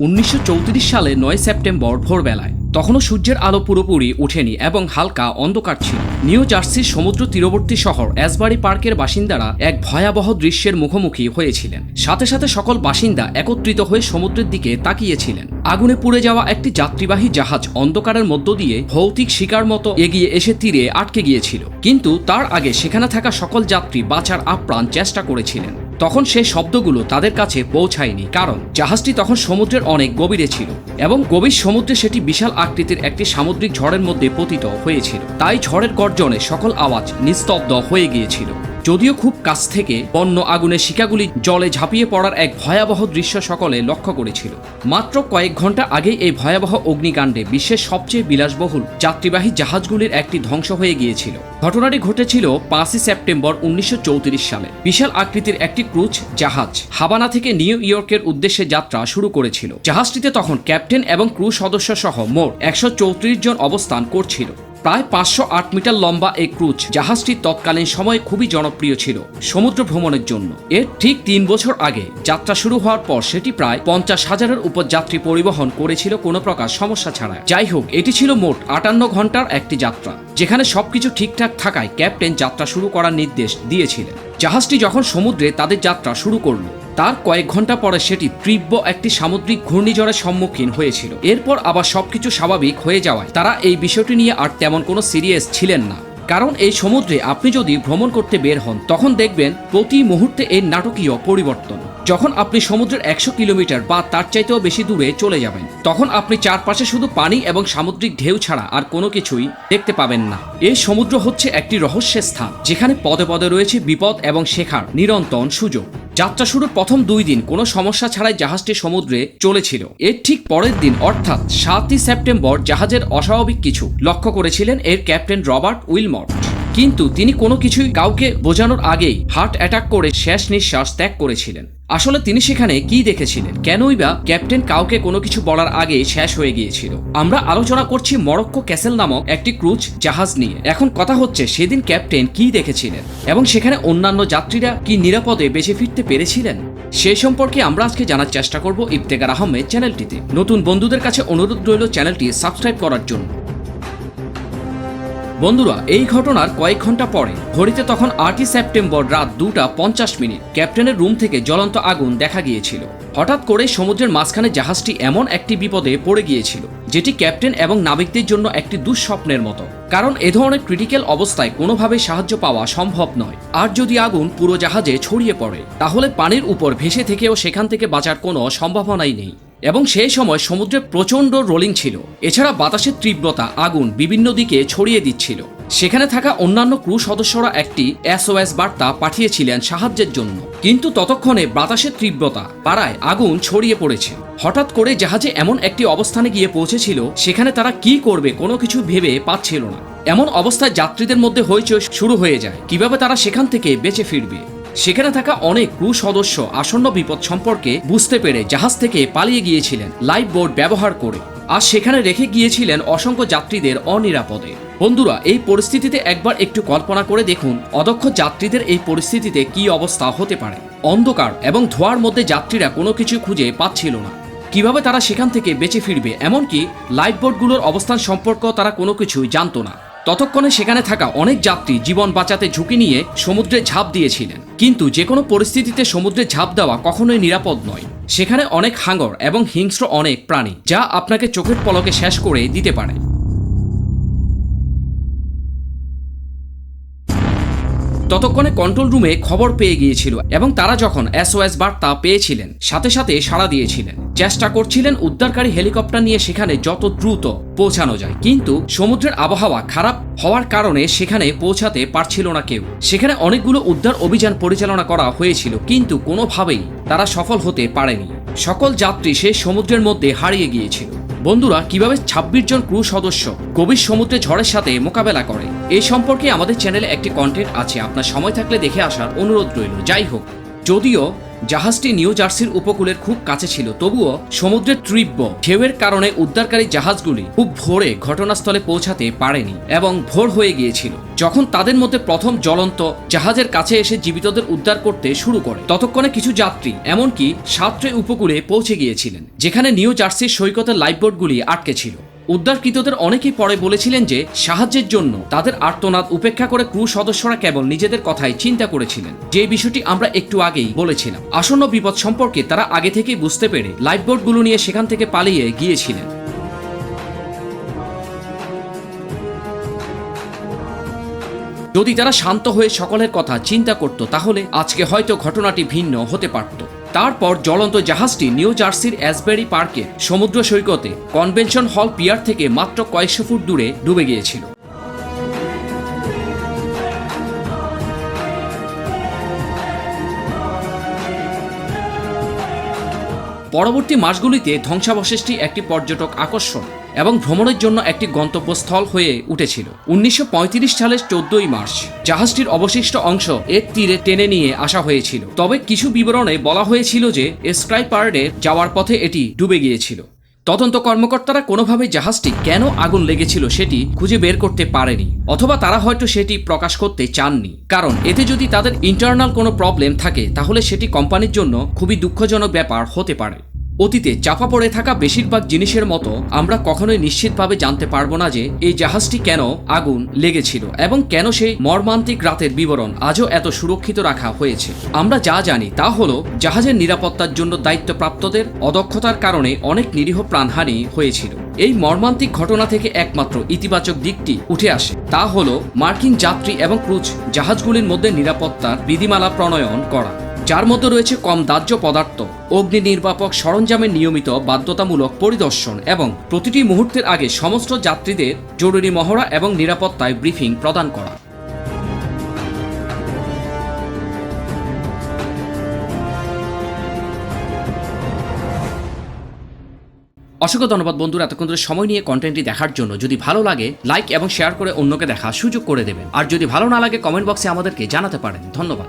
উনিশশো চৌত্রিশ সালে নয় সেপ্টেম্বর ভোরবেলায়। তখনও সূর্যের আলো পুরোপুরি ওঠেনি এবং হালকা অন্ধকার ছিল। নিউ জার্সির সমুদ্র তীরবর্তী শহর অ্যাসবারি পার্কের বাসিন্দারা এক ভয়াবহ দৃশ্যের মুখোমুখি হয়েছিলেন। সাথে সাথে সকল বাসিন্দা একত্রিত হয়ে সমুদ্রের দিকে তাকিয়েছিলেন। আগুনে পুড়ে যাওয়া একটি যাত্রীবাহী জাহাজ অন্ধকারের মধ্য দিয়ে ভৌতিক শিকার মতো এগিয়ে এসে তীরে আটকে গিয়েছিল। কিন্তু তার আগে সেখানে থাকা সকল যাত্রী বাঁচার আপ্রাণ চেষ্টা করেছিলেন। তখন সে শব্দগুলো তাদের কাছে পৌঁছায়নি, কারণ জাহাজটি তখন সমুদ্রের অনেক গভীরে ছিল এবং গভীর সমুদ্রে সেটি বিশাল আকৃতির একটি সামুদ্রিক ঝড়ের মধ্যে পতিত হয়েছিল। তাই ঝড়ের গর্জনে সকল আওয়াজ নিস্তব্ধ হয়ে গিয়েছিল। যদিও খুব কাছ থেকে বন্য আগুনের শিকাগুলি জলে ঝাঁপিয়ে পড়ার এক ভয়াবহ দৃশ্য সকলে লক্ষ্য করেছিল। মাত্র কয়েক ঘণ্টা আগে এই ভয়াবহ অগ্নিকাণ্ডে বিশ্বের সবচেয়ে বিলাসবহুল যাত্রীবাহী জাহাজগুলির একটি ধ্বংস হয়ে গিয়েছিল। ঘটনাটি ঘটেছিল পাঁচই সেপ্টেম্বর উনিশশো চৌত্রিশ সালে। বিশাল আকৃতির একটি ক্রুজ জাহাজ হাবানা থেকে নিউ ইয়র্কের উদ্দেশ্যে যাত্রা শুরু করেছিল। জাহাজটিতে তখন ক্যাপ্টেন এবং ক্রু সদস্য সহ মোট একশো চৌত্রিশ জন অবস্থান করছিল। প্রায় পাঁচশো আট মিটার লম্বা এই ক্রুজ জাহাজটি তৎকালীন সময়ে খুবই জনপ্রিয় ছিল সমুদ্র ভ্রমণের জন্য। এর ঠিক তিন বছর আগে যাত্রা শুরু হওয়ার পর সেটি প্রায় পঞ্চাশ হাজারের উপর যাত্রী পরিবহন করেছিল কোনো প্রকার সমস্যা ছাড়া যাই হোক, এটি ছিল মোট আটান্ন ঘণ্টার একটি যাত্রা, যেখানে সবকিছু ঠিকঠাক থাকায় ক্যাপ্টেন যাত্রা শুরু করার নির্দেশ দিয়েছিলেন। জাহাজটি যখন সমুদ্রে তাদের যাত্রা শুরু করল, তার কয়েক ঘণ্টা পরে সেটি তীব্র একটি সামুদ্রিক ঘূর্ণিঝড়ের সম্মুখীন হয়েছিল। এরপর আবার সবকিছু স্বাভাবিক হয়ে যাওয়ায় তারা এই বিষয়টি নিয়ে আর তেমন কোনো সিরিয়াস ছিলেন না। কারণ এই সমুদ্রে আপনি যদি ভ্রমণ করতে বের হন, তখন দেখবেন প্রতি মুহূর্তে এর নাটকীয় পরিবর্তন। যখন আপনি সমুদ্রের একশো কিলোমিটার বা তার চাইতেও বেশি দূরে চলে যাবেন, তখন আপনি চারপাশে শুধু পানি এবং সামুদ্রিক ঢেউ ছাড়া আর কোনো কিছুই দেখতে পাবেন না। এই সমুদ্র হচ্ছে একটি রহস্যের স্থান, যেখানে পদে পদে রয়েছে বিপদ এবং শেখার নিরন্তন সুযোগ। যাত্রা শুরুর প্রথম দুই দিন কোনো সমস্যা ছাড়াই জাহাজটি সমুদ্রে চলেছিল। এর ঠিক পরের দিন, অর্থাৎ সাতই সেপ্টেম্বর, জাহাজের অস্বাভাবিক কিছু লক্ষ্য করেছিলেন এর ক্যাপ্টেন রবার্ট উইলমট কিন্তু তিনি কোনো কিছুই কাউকে বোঝানোর আগেই হার্ট অ্যাটাক করে শেষ নিঃশ্বাস ত্যাগ করেছিলেন। আসলে তিনি সেখানে কি দেখেছিলেন? কেনই বা ক্যাপ্টেন কাউকে কোনো কিছু বলার আগেই শেষ হয়ে গিয়েছিল? আমরা আলোচনা করছি মরক্কো ক্যাসেল নামক একটি ক্রুজ জাহাজ নিয়ে। এখন কথা হচ্ছে সেদিন ক্যাপ্টেন কি দেখেছিলেন? এবং সেখানে অন্যান্য যাত্রীরা কি নিরাপদে বেঁচে ফিরতে পেরেছিলেন? সে সম্পর্কে আমরা আজকে জানার চেষ্টা করব ইফতেকার আহমেদ চ্যানেলটিতে। নতুন বন্ধুদের কাছে অনুরোধ রইল চ্যানেলটি সাবস্ক্রাইব করার জন্য। বন্ধুরা, এই ঘটনার কয়েক ঘণ্টা পরে, ঘড়িতে তখন আটই সেপ্টেম্বর রাত দুটা পঞ্চাশ মিনিট, ক্যাপ্টেনের রুম থেকে জ্বলন্ত আগুন দেখা গিয়েছিল। হঠাৎ করে সমুদ্রের মাঝখানে জাহাজটি এমন একটি বিপদে পড়ে গিয়েছিল, যেটি ক্যাপ্টেন এবং নাবিকদের জন্য একটি দুঃস্বপ্নের মতো। কারণ এ ধরনের ক্রিটিক্যাল অবস্থায় কোনোভাবে সাহায্য পাওয়া সম্ভব নয়। আর যদি আগুন পুরো জাহাজে ছড়িয়ে পড়ে, তাহলে পানির উপর ভেসে থেকেও সেখান থেকে বাঁচার কোনো সম্ভাবনাই নেই। এবং সেই সময় সমুদ্রে প্রচণ্ড রোলিং ছিল। এছাড়া বাতাসের তীব্রতা, আগুন বিভিন্ন দিকে ছড়িয়ে দিচ্ছিল। সেখানে থাকা অন্যান্য ক্রু সদস্যরা একটি এসওএস বার্তা পাঠিয়েছিলেন সাহায্যের জন্য। কিন্তু ততক্ষণে বাতাসের তীব্রতা, পাড়ায় আগুন ছড়িয়ে পড়েছে। হঠাৎ করে জাহাজে এমন একটি অবস্থানে গিয়ে পৌঁছেছিল, সেখানে তারা কি করবে কোনো কিছু ভেবে পাচ্ছিল না। এমন অবস্থায় যাত্রীদের মধ্যে হইচই শুরু হয়ে যায়। কীভাবে তারা সেখান থেকে বেঁচে ফিরবে? সেখানে থাকা অনেক ক্রু সদস্য আসন্ন বিপদ সম্পর্কে বুঝতে পেরে জাহাজ থেকে পালিয়ে গিয়েছিলেন লাইফ বোর্ড ব্যবহার করে। আর সেখানে রেখে গিয়েছিলেন অসংখ্য যাত্রীদের অনিরাপদে। বন্ধুরা, এই পরিস্থিতিতে একবার একটু কল্পনা করে দেখুন অদক্ষ যাত্রীদের এই পরিস্থিতিতে কি অবস্থা হতে পারে। অন্ধকার এবং ধোয়ার মধ্যে যাত্রীরা কোনো কিছু খুঁজে পাচ্ছিল না। কীভাবে তারা সেখান থেকে বেঁচে ফিরবে? এমনকি লাইফ বোর্ডগুলোর অবস্থান সম্পর্কেও তারা কোনো কিছুই জানতো না। ততক্ষণে সেখানে থাকা অনেক যাত্রী জীবন বাঁচাতে ঝুঁকি নিয়ে সমুদ্রে ঝাঁপ দিয়েছিলেন। কিন্তু যে কোনো পরিস্থিতিতে সমুদ্রে ঝাঁপ দেওয়া কখনোই নিরাপদ নয়। সেখানে অনেক হাঙ্গর এবং হিংস্র অনেক প্রাণী, যা আপনাকে চোখের পলকে শেষ করে দিতে পারে। ততক্ষণে কন্ট্রোল রুমে খবর পেয়ে গিয়েছিল এবং তারা যখন এসওএস বার্তা পেয়েছিলেন, সাথে সাথে সাড়া দিয়েছিলেন। চেষ্টা করছিলেন উদ্ধারকারী হেলিকপ্টার নিয়ে সেখানে যত দ্রুত পৌঁছানো যায়। কিন্তু সমুদ্রের আবহাওয়া খারাপ হওয়ার কারণে সেখানে পৌঁছাতে পারছিল না কেউ। সেখানে অনেকগুলো উদ্ধার অভিযান পরিচালনা করা হয়েছিল, কিন্তু কোনোভাবেই তারা সফল হতে পারেনি। সকল যাত্রী সে সমুদ্রের মধ্যে হারিয়ে গিয়েছিল। বন্ধুরা, কীভাবে ২৬ জন ক্রু সদস্য গভীর সমুদ্রে ঝড়ের সাথে মোকাবেলা করে? এই সম্পর্কে আমাদের চ্যানেলে একটি কন্টেন্ট আছে। আপনার সময় থাকলে দেখে আসার অনুরোধ রইল। যাই হোক, যদিও জাহাজটি নিউ জার্সির উপকূলের খুব কাছে ছিল, তবুও সমুদ্রের তীব্র ঢেউয়ের কারণে উদ্ধারকারী জাহাজগুলি খুব ভোরে ঘটনাস্থলে পৌঁছাতে পারেনি এবং ভোর হয়ে গিয়েছিল। যখন তাদের মধ্যে প্রথম জ্বলন্ত জাহাজের কাছে এসে জীবিতদের উদ্ধার করতে শুরু করে, ততক্ষণে কিছু যাত্রী, এমনকি সাতটে উপকূলে পৌঁছে গিয়েছিলেন, যেখানে নিউ জার্সির সৈকতের লাইফবোটগুলি আটকে ছিল। উদ্ধারকৃতদের অনেকেই পরে বলেছিলেন যে সাহায্যের জন্য তাদের আর্তনাদ উপেক্ষা করে ক্রু সদস্যরা কেবল নিজেদের কথাই চিন্তা করেছিলেন। যে বিষয়টি আমরা একটু আগেই বলেছিলাম। আসন্ন বিপদ সম্পর্কে তারা আগে থেকেই বুঝতে পেরে লাইফবোটগুলো নিয়ে সেখান থেকে পালিয়ে গিয়েছিলেন। যদি তারা শান্ত হয়ে সকলের কথা চিন্তা করত, তাহলে আজকে হয়তো ঘটনাটি ভিন্ন হতে পারত। তারপর জ্বলন্ত জাহাজটি নিউ জার্সির অ্যাসবেরি পার্কে সমুদ্র সৈকতে কনভেনশন হল পিয়ার থেকে মাত্র কয়েকশো ফুট দূরে ডুবে গিয়েছিল। পরবর্তী মাসগুলিতে ধ্বংসাবশেষটি একটি পর্যটক আকর্ষণ। এবং ভ্রমণের জন্য একটি গন্তব্যস্থল হয়ে উঠেছিল। উনিশশো পঁয়ত্রিশ সালের চোদ্দই মার্চ, জাহাজটির অবশিষ্ট অংশ এর তীরে টেনে নিয়ে আসা হয়েছিল। তবে কিছু বিবরণে বলা হয়েছিল যে স্ক্রাইপার্ডে যাওয়ার পথে এটি ডুবে গিয়েছিল। তদন্ত কর্মকর্তারা কোনোভাবে জাহাজটি কেন আগুন লেগেছিল সেটি খুঁজে বের করতে পারেনি, অথবা তারা হয়তো সেটি প্রকাশ করতে চাননি। কারণ, এতে যদি তাদের ইন্টারনাল কোনো প্রবলেম থাকে, তাহলে সেটি কোম্পানির জন্য খুবই দুঃখজনক ব্যাপার হতে পারে। অতীতে চাপা পড়ে থাকা বেশিরভাগ জিনিসের মতো আমরা কখনোই নিশ্চিতভাবে জানতে পারব না যে এই জাহাজটি কেন আগুন লেগেছিল এবং কেন সেই মর্মান্তিক রাতের বিবরণ আজও এত সুরক্ষিত রাখা হয়েছে। আমরা যা জানি তা হলো, জাহাজের নিরাপত্তার জন্য দায়িত্বপ্রাপ্তদের অদক্ষতার কারণে অনেক নিরীহ প্রাণহানি হয়েছিল। এই মর্মান্তিক ঘটনা থেকে একমাত্র ইতিবাচক দিকটি উঠে আসে, তা হলো মার্কিন যাত্রী এবং ক্রুজ জাহাজগুলির মধ্যে নিরাপত্তার বিধিমালা প্রণয়ন করা। যার মধ্যে রয়েছে কম দাহ্য পদার্থ, অগ্নি নির্বাপক সরঞ্জামের নিয়মিত বাধ্যতামূলক পরিদর্শন এবং প্রতিটি মুহূর্তের আগে সমস্ত যাত্রীদের জরুরি মহড়া এবং নিরাপত্তায় ব্রিফিং প্রদান করা। অসংখ্য ধন্যবাদ বন্ধুরা এতক্ষণ ধরে সময় নিয়ে কন্টেন্টটি দেখার জন্য। যদি ভালো লাগে লাইক এবং শেয়ার করে অন্যকে দেখা সুযোগ করে দেবেন। আর যদি ভালো না লাগে কমেন্ট বক্সে আমাদেরকে জানাতে পারেন। ধন্যবাদ।